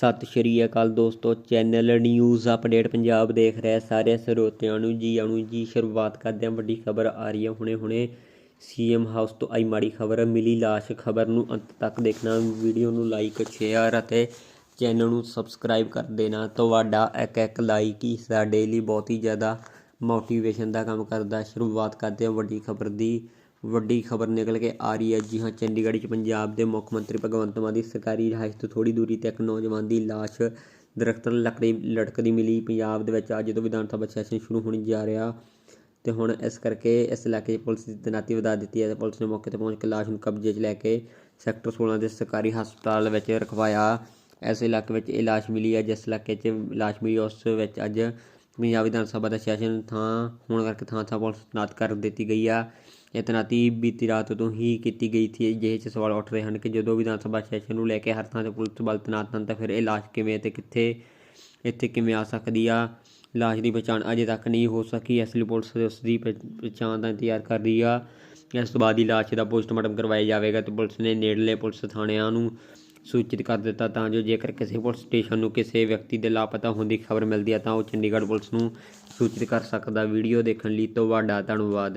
ਸਤਿ ਸ਼੍ਰੀ ਅਕਾਲ ਦੋਸਤੋ, channel news update Punjab ਦੇਖ ਰਹੇ ਸਾਰੇ ਸਰੋਤਿਆਂ ਨੂੰ ਜੀ ਆਣੂ ਜੀ, ਸ਼ੁਰੂਆਤ ਕਰਦੇ ਹਾਂ, ਵੱਡੀ ਖਬਰ ਆ ਰਹੀ ਹੈ ਹੁਣੇ ਹੁਣੇ। ਸੀਐਮ ਹਾਊਸ ਤੋਂ ਆਈ ਮਾੜੀ ਖਬਰ, ਮਿਲੀ ਲਾਸ਼ ਖਬਰ ਨੂੰ ਅੰਤ ਤੱਕ ਦੇਖਣਾ, ਵੀਡੀਓ ਨੂੰ ਲਾਈਕ ਸ਼ੇਅਰ ਅਤੇ ਚੈਨਲ ਨੂੰ ਸਬਸਕ੍ਰਾਈਬ ਕਰ ਦੇਣਾ। ਤੁਹਾਡਾ ਇੱਕ ਇੱਕ ਲਾਈਕ ਹੀ ਸਾਡੇ ਲਈ ਬਹੁਤ ਹੀ ਜ਼ਿਆਦਾ ਮੋਟੀਵੇਸ਼ਨ ਦਾ ਕੰਮ ਕਰਦਾ। ਸ਼ੁਰੂਆਤ ਕਰਦੇ ਹਾਂ ਵੱਡੀ ਖਬਰ ਦੀ। ਵੱਡੀ ਖਬਰ ਨਿਕਲ ਕੇ ਆ ਰਹੀ ਹੈ। ਜੀ ਹਾਂ, ਚੰਡੀਗੜ੍ਹ 'ਚ ਪੰਜਾਬ ਦੇ ਮੁੱਖ ਮੰਤਰੀ ਭਗਵੰਤ ਮਾਨ ਦੀ ਸਰਕਾਰੀ ਰਿਹਾਇਸ਼ ਤੋਂ ਥੋੜੀ ਦੂਰੀ ਤੇ ਇੱਕ ਨੌਜਵਾਨ ਦੀ ਲਾਸ਼ ਦਰਖਤ ਲੱਕੜੀ ਲਟਕਦੀ ਮਿਲੀ। ਪੰਜਾਬ ਦੇ ਵਿੱਚ ਅੱਜ ਤੋਂ ਵਿਧਾਨ ਸਭਾ ਸੈਸ਼ਨ ਸ਼ੁਰੂ ਹੋਣ ਜਾ ਰਿਹਾ ਤੇ ਹੁਣ ਇਸ ਕਰਕੇ ਇਸ ਇਲਾਕੇ 'ਚ ਪੁਲਿਸ ਦੀ ਤੈਨਾਤੀ ਵਧਾ ਦਿੱਤੀ ਹੈ ਤੇ ਪੁਲਿਸ ਨੇ ਮੌਕੇ ਤੇ ਪਹੁੰਚ ਕੇ ਲਾਸ਼ ਨੂੰ ਕਬਜ਼ੇ 'ਚ ਲੈ ਕੇ ਸੈਕਟਰ 16 ਦੇ ਸਰਕਾਰੀ ਹਸਪਤਾਲ ਵਿੱਚ ਰਖਵਾਇਆ। ਇਸ ਇਲਾਕੇ ਵਿੱਚ ਇਹ ਲਾਸ਼ ਮਿਲੀ ਹੈ, ਜਿਸ ਇਲਾਕੇ 'ਚ ਲਾਸ਼ ਮਿਲੀ, ਉਸ ਵਿੱਚ ਅੱਜ ਪੰਜਾਬ ਵਿਧਾਨ ਸਭਾ ਦਾ ਸੈਸ਼ਨ ਥਾਂ ਹੋਣ ਕਰਕੇ ਥਾਂ ਥਾਂ ਪੁਲਿਸ ਤੈਨਾਤ ਕਰ ਦਿੱਤੀ ਗਈ ਆ। ਇਹ ਤੈਨਾਤੀ ਬੀਤੀ ਰਾਤ ਤੋਂ ਹੀ ਕੀਤੀ ਗਈ ਸੀ, ਜਿਹੇ 'ਚ ਸਵਾਲ ਉੱਠ ਰਹੇ ਹਨ ਕਿ ਜਦੋਂ ਵਿਧਾਨ ਸਭਾ ਸੈਸ਼ਨ ਨੂੰ ਲੈ ਕੇ ਹਰ ਥਾਂ ਤੇ ਪੁਲਿਸ ਬਲ ਤੈਨਾਤ ਹਨ ਤਾਂ ਫਿਰ ਇਹ ਲਾਸ਼ ਕਿਵੇਂ ਤੇ ਕਿੱਥੇ, ਇੱਥੇ ਕਿਵੇਂ ਆ ਸਕਦੀ ਆ? ਲਾਸ਼ ਦੀ ਪਛਾਣ ਅਜੇ ਤੱਕ ਨਹੀਂ ਹੋ ਸਕੀ। ਇਸ ਲਈ ਪੁਲਿਸ ਉਸ ਦੀ ਪ- ਪਛਾਣ ਦਾ ਇੰਤਜ਼ਾਰ ਕਰ ਰਹੀ ਆ। ਇਸ ਤੋਂ ਬਾਅਦ ਹੀ ਲਾਸ਼ ਦਾ ਪੋਸਟਮਾਰਟਮ ਕਰਵਾਇਆ ਜਾਵੇਗਾ ਤੇ ਪੁਲਿਸ ਨੇ ਨੇੜਲੇ ਪੁਲਿਸ ਥਾਣਿਆਂ ਨੂੰ ਸੂਚਿਤ ਕਰ ਦਿੱਤਾ ਤਾਂ ਜੋ ਜੇਕਰ ਕਿਸੇ ਪੁਲਿਸ ਸਟੇਸ਼ਨ ਨੂੰ ਕਿਸੇ ਵਿਅਕਤੀ ਦੇ ਲਾਪਤਾ ਹੋਣ ਦੀ ਖਬਰ ਮਿਲਦੀ ਹੈ ਤਾਂ ਉਹ ਚੰਡੀਗੜ੍ਹ ਪੁਲਿਸ ਨੂੰ ਸੂਚਿਤ ਕਰ ਸਕਦਾ। ਵੀਡੀਓ ਦੇਖਣ ਲਈ ਤੁਹਾਡਾ ਧੰਨਵਾਦ।